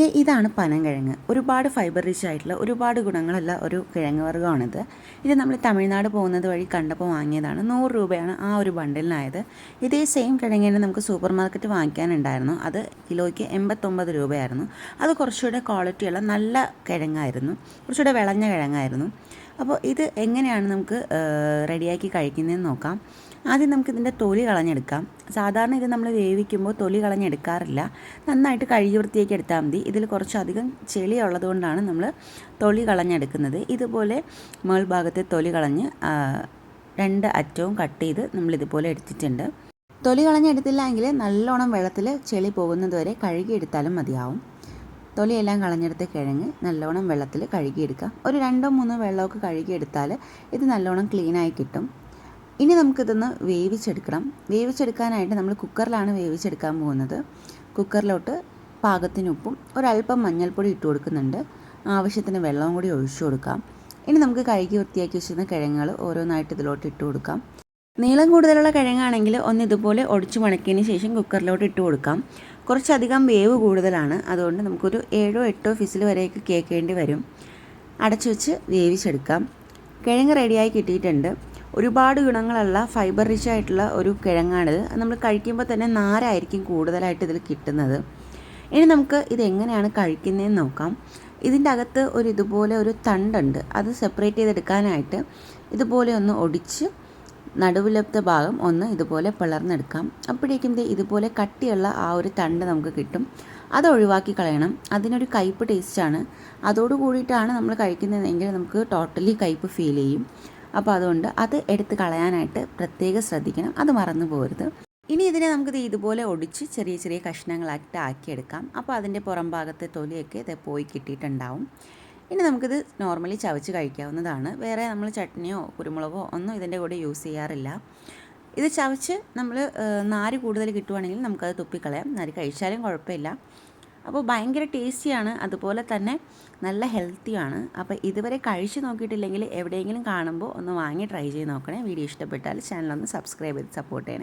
ഇതാണ് പനങ്കിഴങ്ങ് ഒരുപാട് fibre rich ആയിട്ടുള്ള ഒരുപാട് ഗുണങ്ങളുള്ള ഒരു കിഴങ്ങ് വർഗമാണിത്. ഇത് നമ്മൾ തമിഴ്നാട് പോകുന്നത് വഴി കണ്ടപ്പോൾ വാങ്ങിയതാണ്. നൂറ് രൂപയാണ് ആ ഒരു ബണ്ടിലിനായത് ഇതേ സെയിം കിഴങ്ങിന് നമുക്ക് സൂപ്പർ മാർക്കറ്റ് വാങ്ങിക്കാനുണ്ടായിരുന്നു. അത് കിലോയ്ക്ക് എൺപത്തൊമ്പത് രൂപയായിരുന്നു. അത് കുറച്ചുകൂടെ ക്വാളിറ്റിയുള്ള നല്ല കിഴങ്ങായിരുന്നു. കുറച്ചുകൂടെ വിളഞ്ഞ കിഴങ്ങായിരുന്നു. അപ്പോൾ ഇത് എങ്ങനെയാണ് നമുക്ക് റെഡിയാക്കി കഴിക്കുന്നതെന്ന് നോക്കാം. ആദ്യം നമുക്ക് ഇതിന്റെ തൊലി കളഞ്ഞെടുക്കാം. സാധാരണ ഇത് നമ്മൾ വേവിക്കുമ്പോൾ തൊലി കളഞ്ഞെടുക്കാറില്ല. നന്നായിട്ട് കഴുകി വൃത്തിയാക്കി എടുത്താൽ മതി. ഇതിൽ കുറച്ചധികം ചെളി ഉള്ളതുകൊണ്ടാണ് നമ്മൾ തൊലി കളഞ്ഞെടുക്കുന്നത്. ഇതുപോലെ മേൾഭാഗത്തെ തൊലി കളഞ്ഞ് രണ്ട് അറ്റവും കട്ട് ചെയ്ത് നമ്മൾ ഇതുപോലെ എടുത്തിട്ടുണ്ട്. തൊലി കളഞ്ഞെടുത്തില്ല എങ്കിൽ നല്ലോണം വെള്ളത്തിൽ ചെളി പോകുന്നതുവരെ കഴുകി കഴുകിയെടുത്താലും മതിയാവും. തൊലിയെല്ലാം കളഞ്ഞെടുത്ത് കിഴങ്ങ് നല്ലോണം വെള്ളത്തിൽ കഴുകിയെടുക്കുക ഒരു രണ്ടോ മൂന്നോ വെള്ളമൊക്കെ കഴുകിയെടുത്താൽ ഇത് നല്ലോണം ക്ലീനായി കിട്ടും. ഇനി നമുക്കിതൊന്ന് വേവിച്ചെടുക്കണം. വേവിച്ചെടുക്കാനായിട്ട് നമ്മൾ കുക്കറിലാണ് വേവിച്ചെടുക്കാൻ പോകുന്നത്. കുക്കറിലോട്ട് പാകത്തിന് ഉപ്പും ഒരല്പം മഞ്ഞൾപ്പൊടി ഇട്ട് കൊടുക്കുന്നുണ്ട്. ആവശ്യത്തിന് വെള്ളവും കൂടി ഒഴിച്ചു കൊടുക്കാം. ഇനി നമുക്ക് കഴുകി വൃത്തിയാക്കി വെച്ചിരുന്ന കിഴങ്ങുകൾ ഓരോന്നായിട്ട് ഇതിലോട്ട് ഇട്ട് കൊടുക്കാം. നീളം കൂടുതലുള്ള കിഴങ്ങാണെങ്കിൽ ഒന്ന് ഇതുപോലെ ഒടിച്ചു മണക്കിയതിന് ശേഷം കുക്കറിലോട്ട് ഇട്ട് കൊടുക്കാം. കുറച്ചധികം വേവ് കൂടുതലാണ്. അതുകൊണ്ട് നമുക്കൊരു ഏഴോ എട്ടോ ഫിസിൽ വരെയൊക്കെ കേൾക്കേണ്ടി വരും. അടച്ചു വെച്ച് വേവിച്ചെടുക്കാം. കിഴങ്ങ് റെഡിയായി കിട്ടിയിട്ടുണ്ട്. ഒരുപാട് ഗുണങ്ങളുള്ള ഫൈബർ റിച്ച് ആയിട്ടുള്ള ഒരു കിഴങ്ങാണിത്. നമ്മൾ കഴിക്കുമ്പോൾ തന്നെ നാരായിരിക്കും കൂടുതലായിട്ട് ഇതിൽ കിട്ടുന്നത്. ഇനി നമുക്ക് ഇതെങ്ങനെയാണ് കഴിക്കുന്നതെന്ന് നോക്കാം. ഇതിന്റെ അകത്ത് ഒരു ഇതുപോലെ ഒരു തണ്ടുണ്ട്. അത് സെപ്പറേറ്റ് ചെയ്തെടുക്കാനായിട്ട് ഇതുപോലെ ഒന്ന് ഒടിച്ച് നടുവിലത്തെ ഭാഗം ഒന്ന് ഇതുപോലെ പിളർന്നെടുക്കാം. അപ്പോഴേക്കും ഇതുപോലെ കട്ടിയുള്ള ആ ഒരു തണ്ട് നമുക്ക് കിട്ടും. അത് ഒഴിവാക്കി കളയണം. അതിനൊരു കയ്പ്പ് ടേസ്റ്റാണ് അതോട് കൂടിയിട്ടാണ് നമ്മൾ കഴിക്കുന്നതെങ്കിൽ നമുക്ക് ടോട്ടലി കയ്പ്പ് ഫീൽ ചെയ്യും. അപ്പോൾ അതുകൊണ്ട് അത് എടുത്ത് കളയാനായിട്ട് പ്രത്യേകം ശ്രദ്ധിക്കണം. അത് മറന്നു പോകരുത്. ഇനി ഇതിനെ നമുക്കിത് ഇതുപോലെ ഒടിച്ച് ചെറിയ ചെറിയ കഷ്ണങ്ങളായിട്ട് ആക്കിയെടുക്കാം. അപ്പോൾ അതിന്റെ പുറം ഭാഗത്തെ തൊലിയൊക്കെ ഇത് പോയി കിട്ടിയിട്ടുണ്ടാവും. ഇനി നമുക്കിത് നോർമലി ചവച്ച് കഴിക്കാവുന്നതാണ്. വേറെ നമ്മൾ ചട്നിയോ കുരുമുളകോ ഒന്നും ഇതിന്റെ കൂടെ യൂസ് ചെയ്യാറില്ല. ഇത് ചവച്ച് നമ്മൾ നാര് കൂടുതൽ കിട്ടുവാണെങ്കിൽ നമുക്കത് തുപ്പിക്കളയാം. നാര് കഴിച്ചാലും കുഴപ്പമില്ല. അപ്പോൾ ഭയങ്കര ടേസ്റ്റിയാണ്. അതുപോലെ തന്നെ നല്ല ഹെൽത്തിയാണ് അപ്പോൾ ഇതുവരെ കഴിച്ച് നോക്കിയിട്ടില്ലെങ്കിൽ എവിടെയെങ്കിലും കാണുമ്പോൾ ഒന്ന് വാങ്ങി ട്രൈ ചെയ്ത് നോക്കണേ. വീഡിയോ ഇഷ്ടപ്പെട്ടാൽ ചാനലൊന്ന് സബ്സ്ക്രൈബ് ചെയ്ത് സപ്പോർട്ട് ചെയ്യണേ.